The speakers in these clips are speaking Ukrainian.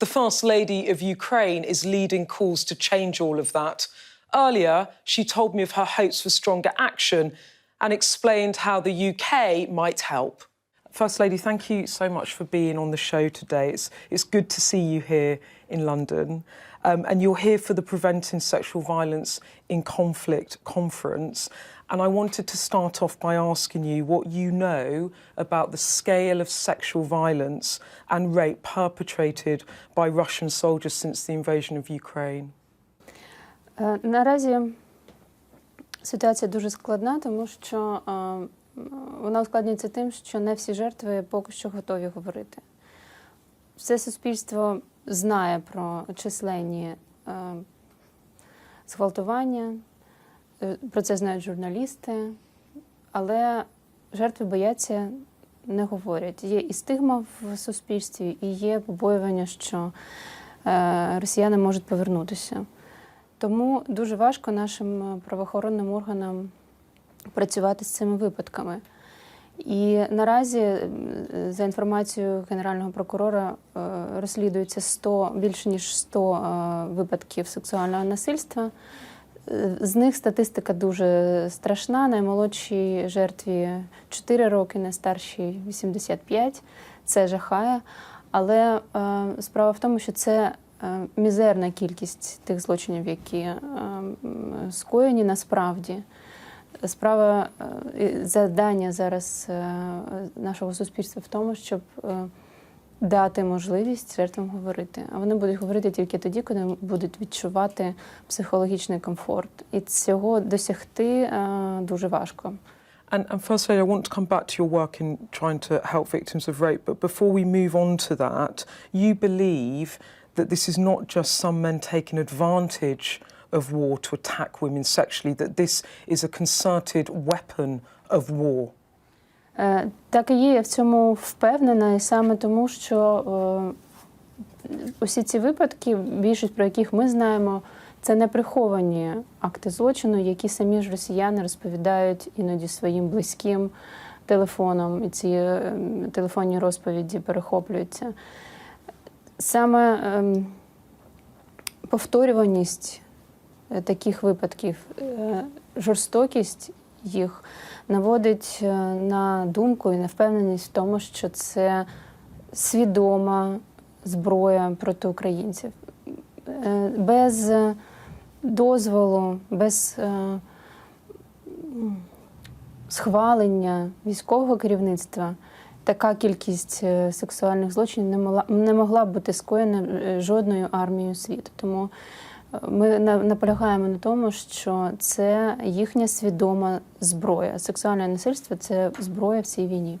The First Lady of Ukraine is leading calls to change all of that. Earlier, she told me of her hopes for stronger action and explained how the UK might help. First Lady, thank you so much for being on the show today. It's, it's good to see you here in London. Um, and you're here for the Preventing Sexual Violence in Conflict conference. And I wanted to start off by asking you what you know about the scale of sexual violence and rape perpetrated by Russian soldiers since the invasion of Ukraine. Е, Наразі ситуація дуже складна, тому що е, м, вона ускладнюється тим, що не всі жертви поки що готові говорити. Все суспільство знає про численні е, зґвалтування, е, про це знають журналісти, але жертви бояться, не говорять. Є і стигма в суспільстві, і є побоювання, що е, росіяни можуть повернутися. Тому дуже важко нашим правоохоронним органам працювати з цими випадками. І наразі, за інформацією Генерального прокурора, е, розслідується 100, більше ніж 100 е, випадків сексуального насильства. Е, З них статистика дуже страшна. Наймолодшій жертві 4 роки, найстаршій 85. Це жахає. Але справа в тому, що це мізерна кількість тих злочинів, які скоєні насправді. Справа е, завдання зараз е, нашого суспільства в тому, щоб е, дати можливість жертвам говорити. А вони будуть говорити тільки тоді, коли будуть відчувати психологічний комфорт. І цього досягти дуже важко. And, and first, Lady, I want to come back to your work in trying to help victims of rape. But before we move on to that, you believe that this is not just some men taking advantage of war to attack women sexually, that this is a concerted weapon of war. Е, Так і є, я в цьому впевнена, і саме тому, що е, усі ці випадки, більшість про яких ми знаємо, це не приховані акти злочину, які самі ж росіяни розповідають іноді своїм близьким телефоном, і ці е, телефонні розповіді перехоплюються. Саме ем, повторюваність таких випадків, е, жорстокість їх наводить е, на думку і на впевненість в тому, що це свідома зброя проти українців. Е, Без е, дозволу, без е, схвалення військового керівництва така кількість е, сексуальних злочинів не могла, не могла б бути скоєна е, жодною армією світу. Тому е, ми на- наполягаємо на тому, що це їхня свідома зброя. Сексуальне насильство це зброя в цій війні.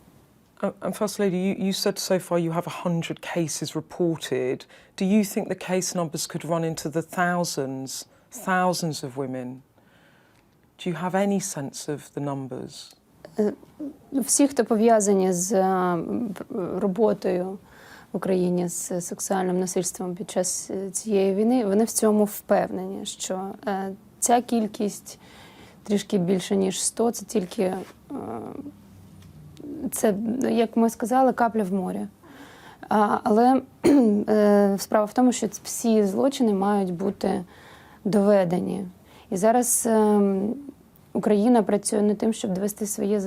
Uh, And First Lady, you, you said so far you have 100 cases reported. Do you think the case numbers could run into the thousands, thousands of women? Do you have any sense of the numbers? Всі, хто пов'язані з е, роботою в Україні з сексуальним насильством під час е, цієї війни, вони в цьому впевнені, що е, ця кількість трішки більше ніж 100, це тільки е, це, як ми сказали, капля в морі. Але справа в тому, що всі злочини мають бути доведені. І зараз Україна працює над тим, щоб довести своє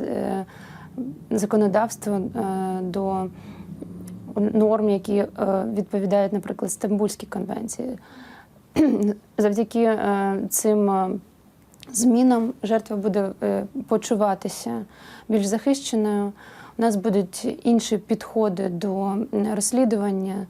законодавство до норм, які е, відповідають, наприклад, Стамбульській конвенції. Завдяки е, цим е, змінам жертва буде почуватися більш захищеною. У нас будуть інші підходи до розслідування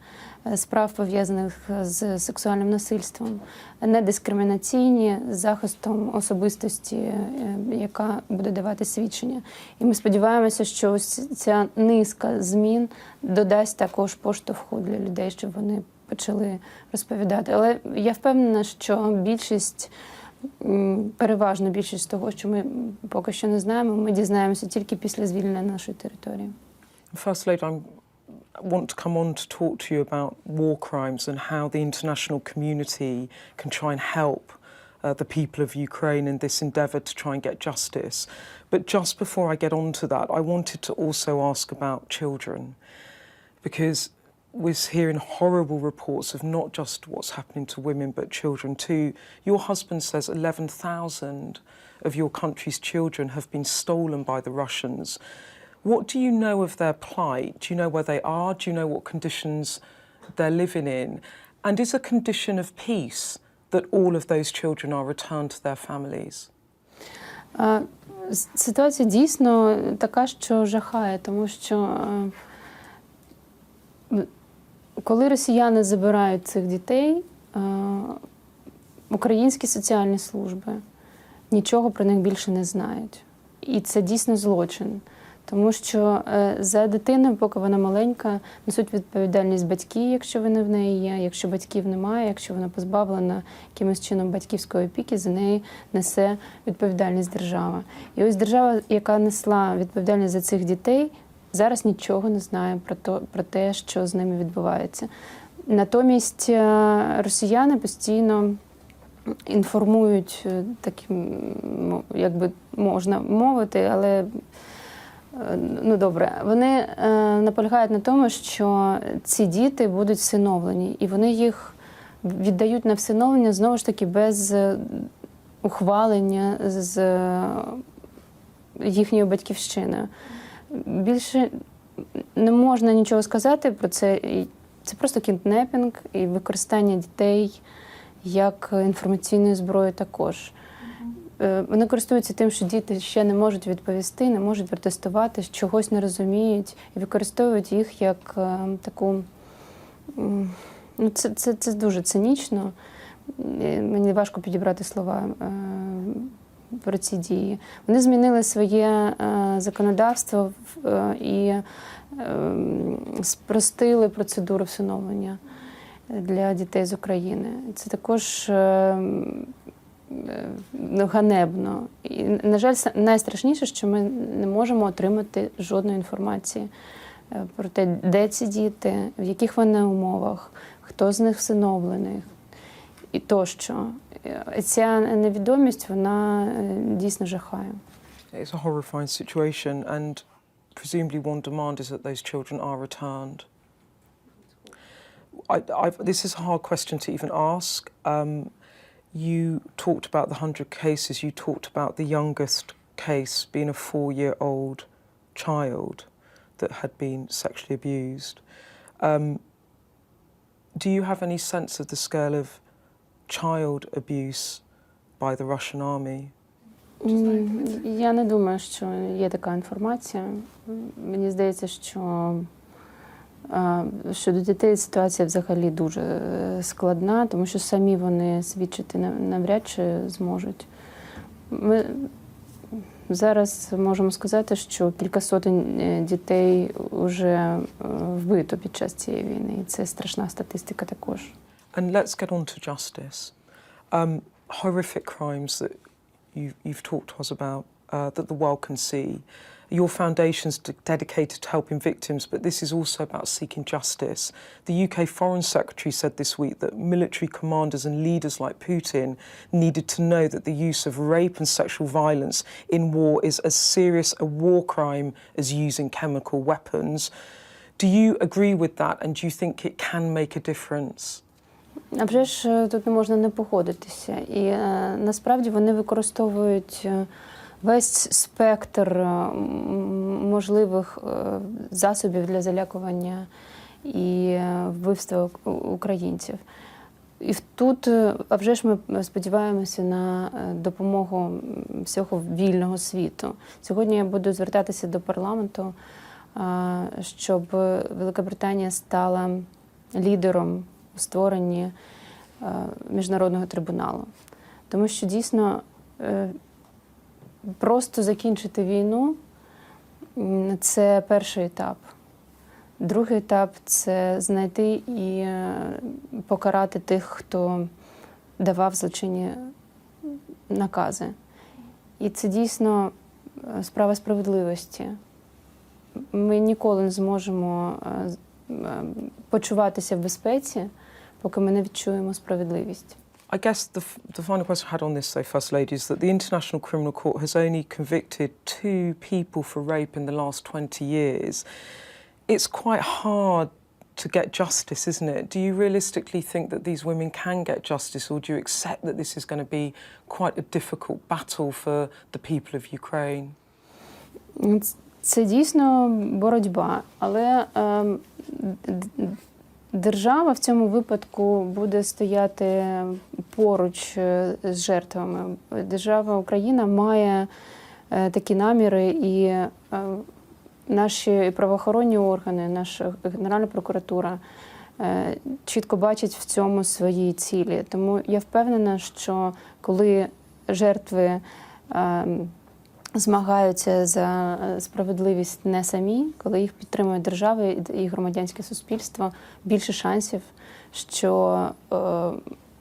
справ пов'язаних з сексуальним насильством, недискримінаційні з захистом особистості, е, яка буде давати свідчення. І ми сподіваємося, що ось ця низка змін додасть також поштовху для людей, щоб вони почали розповідати. Але я впевнена, що більшість. м, Переважна більшість того, що ми поки що не знаємо, ми дізнаємося тільки після звільнення нашої території. Want to come on to talk to you about war crimes and how the international community can try and help uh, the people of Ukraine in this endeavour to try and get justice. But just before I get on to that, I wanted to also ask about children because we're hearing horrible reports of not just what's happening to women but children too. Your husband says 11,000 of your country's children have been stolen by the Russians. What do you know of their plight? Do you know where they are? Do you know what conditions they're living in? And is a condition of peace that all of those children are returned to their families? А, Ситуація дійсно така, що жахає, тому що е, коли росіяни забирають цих дітей, е, українські соціальні служби нічого про них більше не знають. І це дійсно злочин. Тому що е, за дитиною, поки вона маленька, несуть відповідальність батьки, якщо вони в неї є. Якщо батьків немає, якщо вона позбавлена якимось чином батьківської опіки, за неї несе відповідальність держава. І ось держава, яка несла відповідальність за цих дітей, зараз нічого не знає про то, про те, що з ними відбувається. Натомість е, росіяни постійно інформують е, таким, як би можна мовити, але ну добре, вони е, наполягають на тому, що ці діти будуть всиновлені, і вони їх віддають на всиновлення знову ж таки без е, ухвалення з е, їхньою батьківщиною. Більше не можна нічого сказати про це. Це просто кіднепінг і використання дітей як інформаційної зброї також. Е, Вони користуються тим, що діти ще не можуть відповісти, не можуть протестувати, чогось не розуміють, і використовують їх як е, таку. Ну, це, це, це дуже цинічно. Е, Мені важко підібрати слова про ці дії. Вони змінили своє законодавство і спростили процедуру всиновлення для дітей з України. Це також ну, ганебно. І, на жаль, найстрашніше, що ми не можемо отримати жодної інформації е, про те, де ці діти, в яких вони умовах, хто з них всиновлений і тощо. Е, Ця невідомість вона е, дійсно жахає. It's a horrifying situation, and presumably one demand is that those children are returned. I, I've, this is a hard question to even ask. Um, you talked about the 100 cases, you talked about the youngest case being a four year old child that had been sexually abused. Um, do you have any sense of the scale of child abuse by the Russian army? М, Я не думаю, що є така інформація. М, Мені здається, що а, щодо дітей ситуація взагалі дуже е, складна, тому що самі вони свідчити нав- навряд чи зможуть. Ми зараз можемо сказати, що кілька сотень е, дітей вже вбито під час цієї війни, і це страшна статистика також. And let's get on to justice. Um, horrific crimes that you've, you've talked to us about uh, that the world can see. Your foundation's de- dedicated to helping victims, but this is also about seeking justice. The UK Foreign Secretary said this week that military commanders and leaders like Putin needed to know that the use of rape and sexual violence in war is as serious a war crime as using chemical weapons. Do you agree with that, and do you think it can make a difference? А вже ж е, тут не можна не погодитися. І е, насправді вони використовують е, весь спектр е, можливих е, засобів для залякування і е, вбивства українців. І тут, а вже ж ми сподіваємося на допомогу всього вільного світу. Сьогодні я буду звертатися до парламенту, щоб Великобританія стала лідером у створенні міжнародного трибуналу. Тому що дійсно просто закінчити війну це перший етап. Другий етап це знайти і е, покарати тих, хто давав злочинні накази. І це дійсно е, справа справедливості. Ми ніколи не зможемо е, почуватися в безпеці, поки ми не відчуємо справедливість. I guess the, f- the final question I had on this, though, First Lady, is that the International Criminal Court has only convicted two people for rape in the last 20 years. It's quite hard to get justice, isn't it? Do you realistically think that these women can get justice, or do you accept that this is going to be quite a difficult battle for the people of Ukraine? Ц- Це дійсно боротьба, але ем, д- д- держава в цьому випадку буде стояти поруч е, з жертвами. Держава Україна має е, такі наміри, і е, наші правоохоронні органи, наша Генеральна прокуратура чітко бачать в цьому свої цілі. Тому я впевнена, що коли жертви. Ем, змагаються за е, справедливість не самі, коли їх підтримує держава і- громадянське суспільство, більше шансів, що е,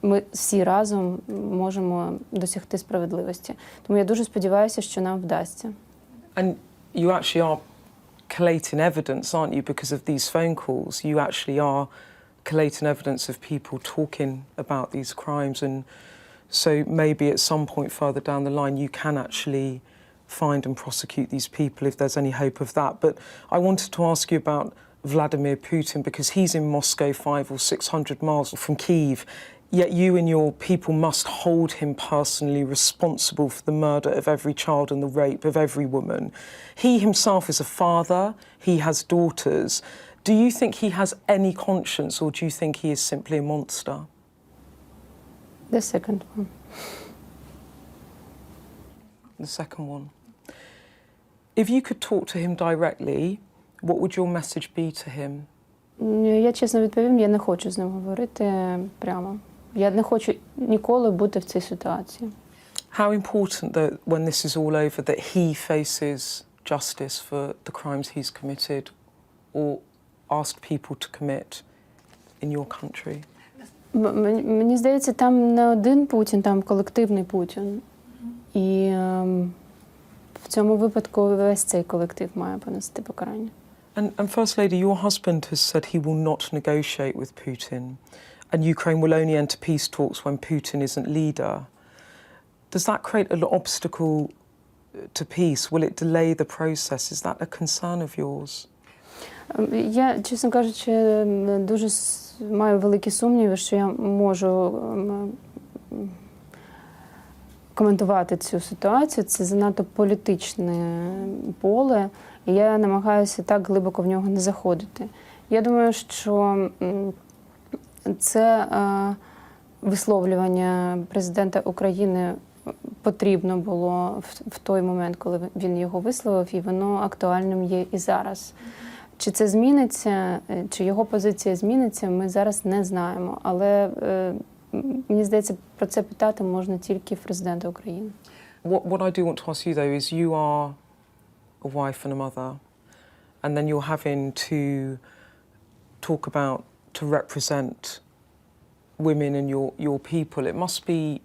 ми всі разом можемо досягти справедливості. Тому я дуже сподіваюся, що нам вдасться. And you actually are collating evidence, aren't you? Because of these phone calls, you actually are collating evidence of people talking about these crimes. And so maybe at some point further down the line, you can actually find and prosecute these people if there's any hope of that. But I wanted to ask you about Vladimir Putin because he's in Moscow, five or six hundred miles from Kiev. Yet you and your people must hold him personally responsible for the murder of every child and the rape of every woman. He himself is a father, he has daughters. Do you think he has any conscience or do you think he is simply a monster? The second one. The second one. If you could talk to him directly, what would your message be to him? Я чесно відповім, я не хочу з ним говорити прямо. Я не хочу ніколи бути в цій ситуації. How important that when this is all over that he faces justice for the crimes he's committed or asked people to commit in your country? М- м- Мені здається, там не один Путін, там колективний Путін. І ем, в цьому випадку весь цей колектив має понести покарання. And, and First Lady, your husband has said he will not negotiate with Putin, and Ukraine will only enter peace talks when Putin isn't leader. Does that create an obstacle uh, to peace? Will it delay the process? Is that a concern of yours? Ем, Я, чесно кажучи, м, дуже с- маю великі сумніви, що я можу ем, м, коментувати цю ситуацію. Це занадто політичне поле, і я намагаюся так глибоко в нього не заходити. Я думаю, що це е, висловлювання президента України потрібно було в, той момент, коли він його висловив, і воно актуальним є і зараз. Чи це зміниться, е, чи його позиція зміниться, ми зараз не знаємо. Але е, мені здається, про це питати можна тільки в президента України. What, what I do want to ask you, though, is you are a wife and a mother, and then you're having to talk about, to represent women and your, your people. It must be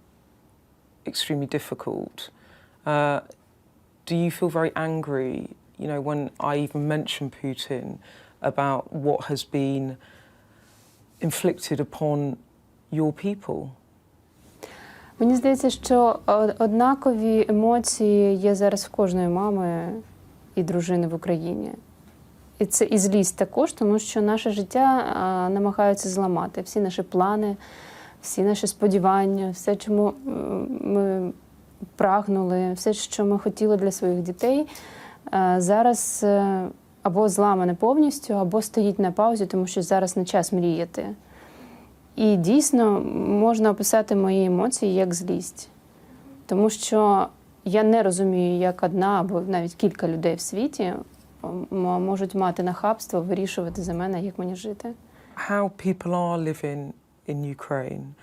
extremely difficult. Uh, do you feel very angry, you know, when I even mention Putin about what has been inflicted upon your people? Мені здається, що однакові емоції є зараз в кожної мами і дружини в Україні. І це і злість також, тому що наше життя а, намагаються зламати. Всі наші плани, всі наші сподівання, все, чому ми прагнули, все, що ми хотіли для своїх дітей, а, зараз е, або зламане повністю, або стоїть на паузі, тому що зараз не час мріяти. І дійсно можна описати мої емоції як злість, тому що я не розумію, як одна або навіть кілька людей в світі можуть мати нахабство вирішувати за мене, як мені жити. how people are living in Ukraine.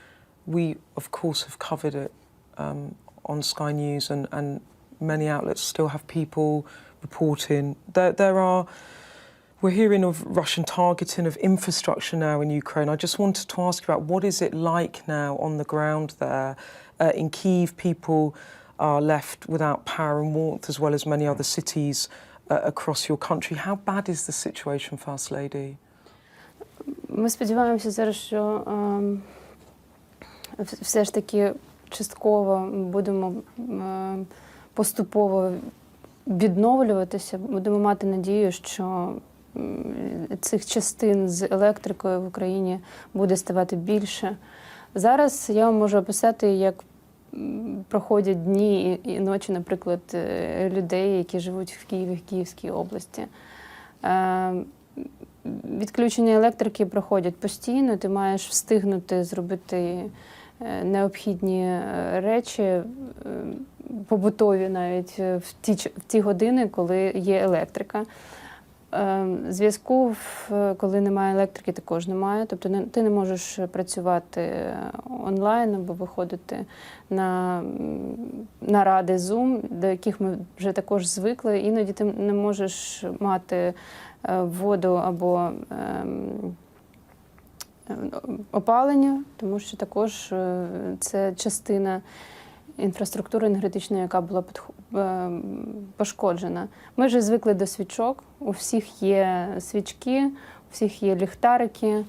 We, of course, have covered it um, on Sky News, and, and many outlets still have people reporting. There, there are. We're hearing of Russian targeting of infrastructure now in Ukraine. I just wanted to ask about what is it like now on the ground there uh, in Kiev? People are left without power and warmth, as well as many other cities uh, across your country. How bad is the situation, First Lady? Ми сподіваємося зараз, що ем, все ж таки частково будемо ем, поступово відновлюватися. Будемо мати надію, що цих частин з електрикою в Україні буде ставати більше. Зараз я вам можу описати, як проходять дні і ночі, наприклад, е, людей, які живуть в Києві, в Київській області. Е, Відключення електрики проходять постійно, ти маєш встигнути зробити е, необхідні речі, побутові навіть в ті, в ті години, коли є електрика. Е, Зв'язку, коли немає електрики, також немає. Тобто ти не можеш працювати онлайн або виходити на наради Zoom, до яких ми вже також звикли. Іноді ти не можеш мати е, воду або ем, е, опалення, тому що також е, це частина інфраструктури енергетичної, яка була е, пошкоджена. Ми вже звикли до свічок. У всіх є свічки, у всіх є ліхтарики.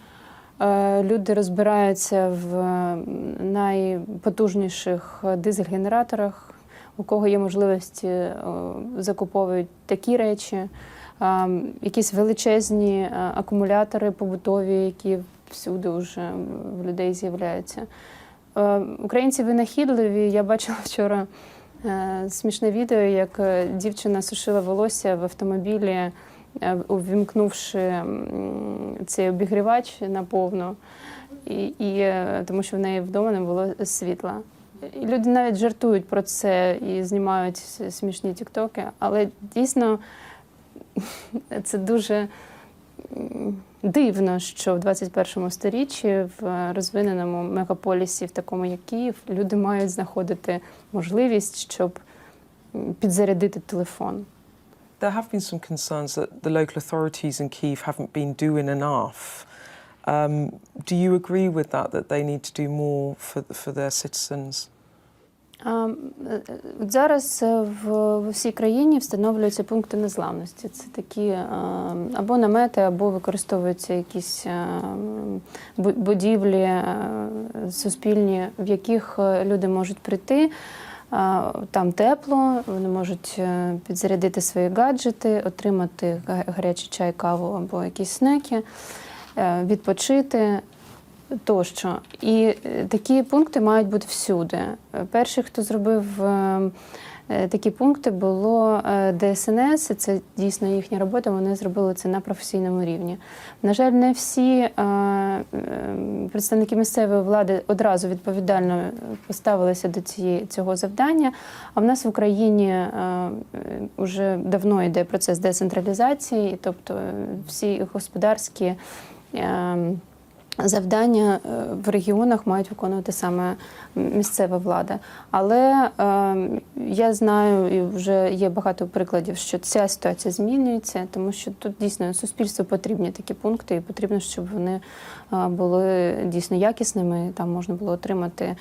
Е, Люди розбираються в е, найпотужніших дизель-генераторах. У кого є можливості, закуповують такі речі, якісь величезні акумулятори побутові, які всюди вже в людей з'являються. Е, Українці винахідливі. Я бачила вчора е, смішне відео, як е, дівчина сушила волосся в автомобілі, увімкнувши цей обігрівач наповну, і, і, тому що в неї вдома не було світла. І люди навіть жартують про це і знімають смішні тіктоки, але дійсно це дуже дивно, що в 21 сторіччі в розвиненому мегаполісі, в такому як Київ, люди мають знаходити можливість, щоб підзарядити телефон. There have been some concerns that the local authorities in Kiev haven't been doing enough. Um, do you agree with that, that they need to do more for, for their citizens? Е, От зараз е, в, всій країні встановлюються пункти незламності. Це такі е, або намети, або використовуються якісь будівлі суспільні, в яких люди можуть прийти. Там тепло, вони можуть підзарядити свої гаджети, отримати га- гарячий чай, каву або якісь снеки, відпочити тощо. І е, такі пункти мають бути всюди. Перший, хто зробив е, е, такі пункти, було ДСНС. Це дійсно їхня робота. Вони зробили це на професійному рівні. На жаль, не всі представники місцевої влади одразу відповідально поставилися до цієї цього завдання. А в нас в Україні вже давно йде процес децентралізації, тобто всі господарські. Завдання е, в регіонах мають виконувати саме місцева влада. Але е, я знаю, і вже є багато прикладів, що ця ситуація змінюється, тому що тут дійсно суспільству потрібні такі пункти, і потрібно, щоб вони е, були дійсно якісними. Там можна було отримати е,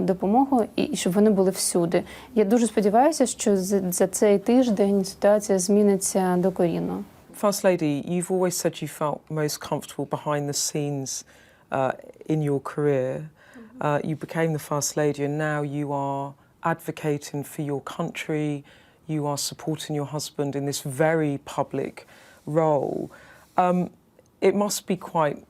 допомогу, і, і щоб вони були всюди. Я дуже сподіваюся, що за цей тиждень ситуація зміниться докорінно. First Lady, you've always said you felt most comfortable behind the scenes uh, in your career. Uh, you became the First Lady, and now you are advocating for your country. You are supporting your husband in this very public role. Um, it must be quite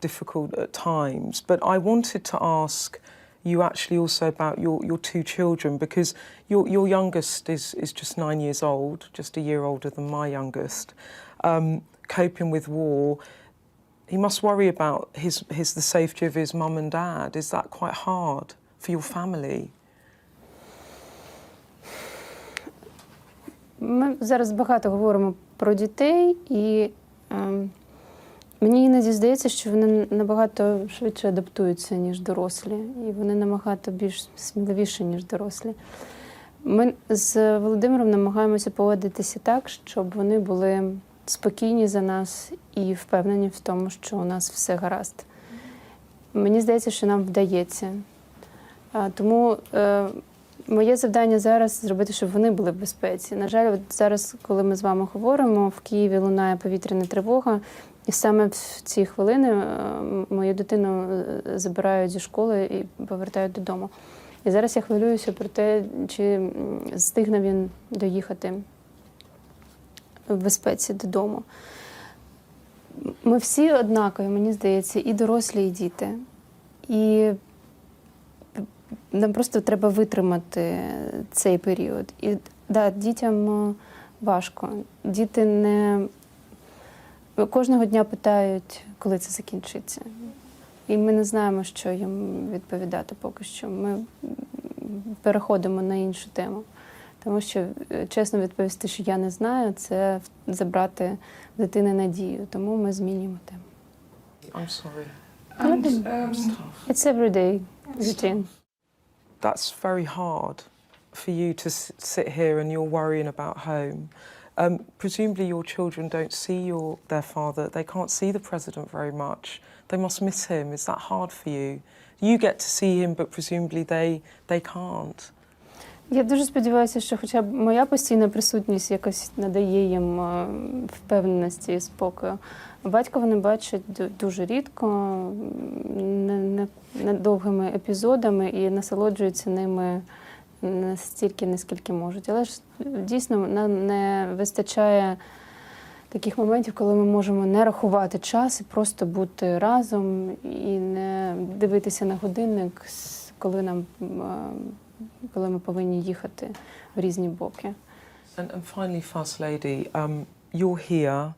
difficult at times, but I wanted to ask you actually also about your, your two children because your, your youngest is, is just nine years old, just a year older than my youngest, um, coping with war. He must worry about his, his, the safety of his mum and dad. Is that quite hard for your family? Ми зараз багато говоримо про дітей, і ем, мені іноді здається, що вони набагато швидше адаптуються, ніж дорослі, і вони набагато більш сміливіші, ніж дорослі. Ми з Володимиром намагаємося поводитися так, щоб вони були спокійні за нас і впевнені в тому, що у нас все гаразд. Мені здається, що нам вдається. Тому е, моє завдання зараз зробити, щоб вони були в безпеці. На жаль, от зараз, коли ми з вами говоримо, в Києві лунає повітряна тривога, і саме в ці хвилини е, мою дитину е, забирають зі школи і повертають додому. І зараз я хвилююся про те, чи встигне він доїхати в безпеці додому. Ми всі однакові, мені здається, і дорослі, і діти. І нам просто треба витримати цей період. І да, дітям е, важко. Діти не кожного дня питають, коли це закінчиться. І ми не знаємо, що їм відповідати поки що. Ми переходимо на іншу тему. Тому що е, чесно відповісти, що я не знаю, це в- забрати в дитини надію. Тому ми змінюємо тему. I'm sorry. And, It's um, It's everyday routine. That's very hard for you to s- sit here and you're worrying about home. Um, presumably, your children don't see your their father. They can't see the president very much. They must miss him. Is that hard for you? You get to see him, but presumably they they can't. Я дуже сподіваюся, що хоча б моя постійна присутність якось надає їм е, впевненості і спокою. Батька вони бачать ду- дуже рідко, не, не, не довгими епізодами і насолоджуються ними настільки, наскільки можуть. Але ж дійсно нам не вистачає таких моментів, коли ми можемо не рахувати час і просто бути разом і не дивитися на годинник, коли нам коли ми повинні їхати в різні боки. And, and finally, First Lady, um, you're here.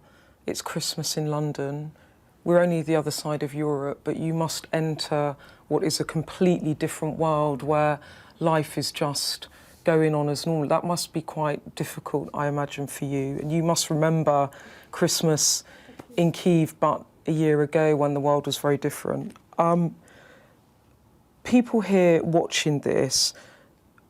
It's Christmas in London. We're only the other side of Europe, but you must enter what is a completely different world where life is just going on as normal. That must be quite difficult, I imagine, for you. And you must remember Christmas in Kiev, but a year ago when the world was very different. Um, people here watching this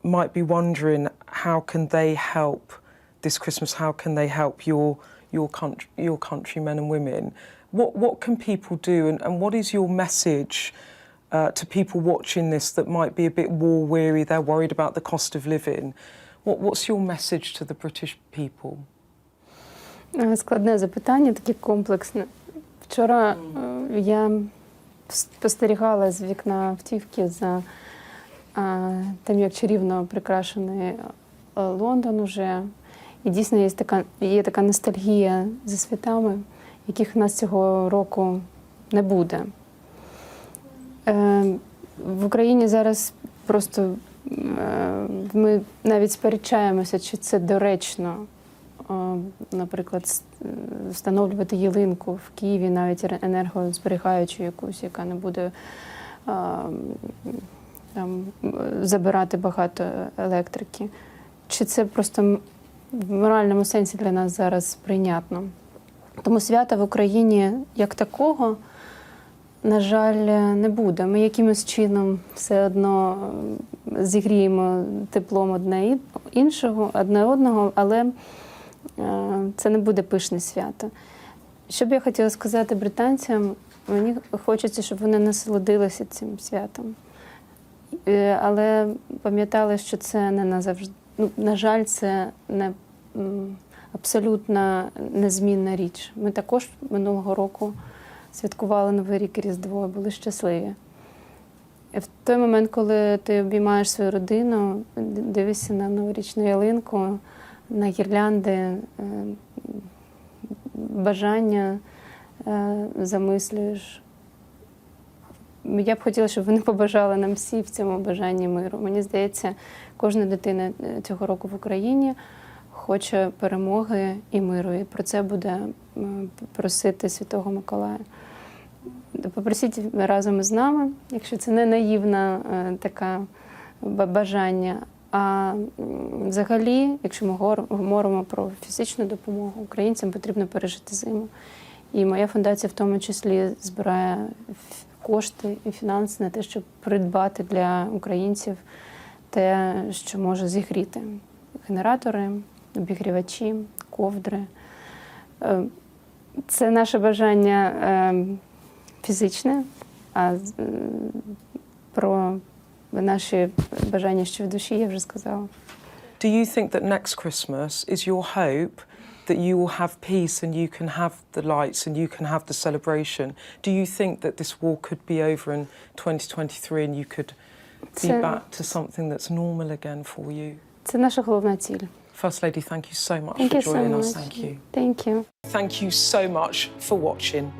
might be wondering how can they help this Christmas? How can they help your your country, your countrymen and women? What what can people do, and, and what is your message uh, to people watching this that might be a bit war weary? They're worried about the cost of living. What what's your message to the British people? Е, Складне запитання, таке комплексне. Вчора е, я спостерігала з вікна автівки за е, тим, як чарівно прикрашений е, Лондон уже. І дійсно є така, є така ностальгія за святами, яких в нас цього року не буде. Е, В Україні зараз просто е, ми навіть сперечаємося, чи це доречно, наприклад, е, встановлювати ялинку в Києві, навіть енергозберігаючу якусь, яка не буде там, забирати багато електрики. Чи це просто в моральному сенсі для нас зараз прийнятно? Тому свята в Україні як такого, на жаль, не буде. Ми якимось чином все одно е, зігріємо теплом одне іншого, одне одного, але е, це не буде пишне свято. Що б я хотіла сказати британцям, мені хочеться, щоб вони насолодилися цим святом. Е, Але пам'ятали, що це не назавжди. Ну, на жаль, це не абсолютно незмінна річ. Ми також минулого року святкували Новий рік і Різдво, були щасливі. І в той момент, коли ти обіймаєш свою родину, дивишся на новорічну ялинку, на гірлянди, е, бажання е, замислюєш. Я б хотіла, щоб вони побажали нам всі в цьому бажанні миру. Мені здається, кожна дитина е, цього року в Україні хоче перемоги і миру. І про це буде просити Святого Миколая. Попросіть разом із нами, якщо це не наївна е, така бажання. А взагалі, якщо ми говоримо про фізичну допомогу, українцям потрібно пережити зиму. І моя фундація в тому числі збирає кошти і фінанси на те, щоб придбати для українців те, що може зігріти: генератори, обігрівачі, ковдри. Е, Це наше бажання е, фізичне, а про наші бажання, що в душі, я вже сказала. Do you think that next Christmas is your hope that you will have peace and you can have the lights and you can have the celebration? Do you think that this war could be over in 2023 and you could be back to something that's normal again for you? Це наша головна ціль. First Lady, thank you so much Thank for you so joining much. us. Thank you. Thank you. Thank you so much for watching.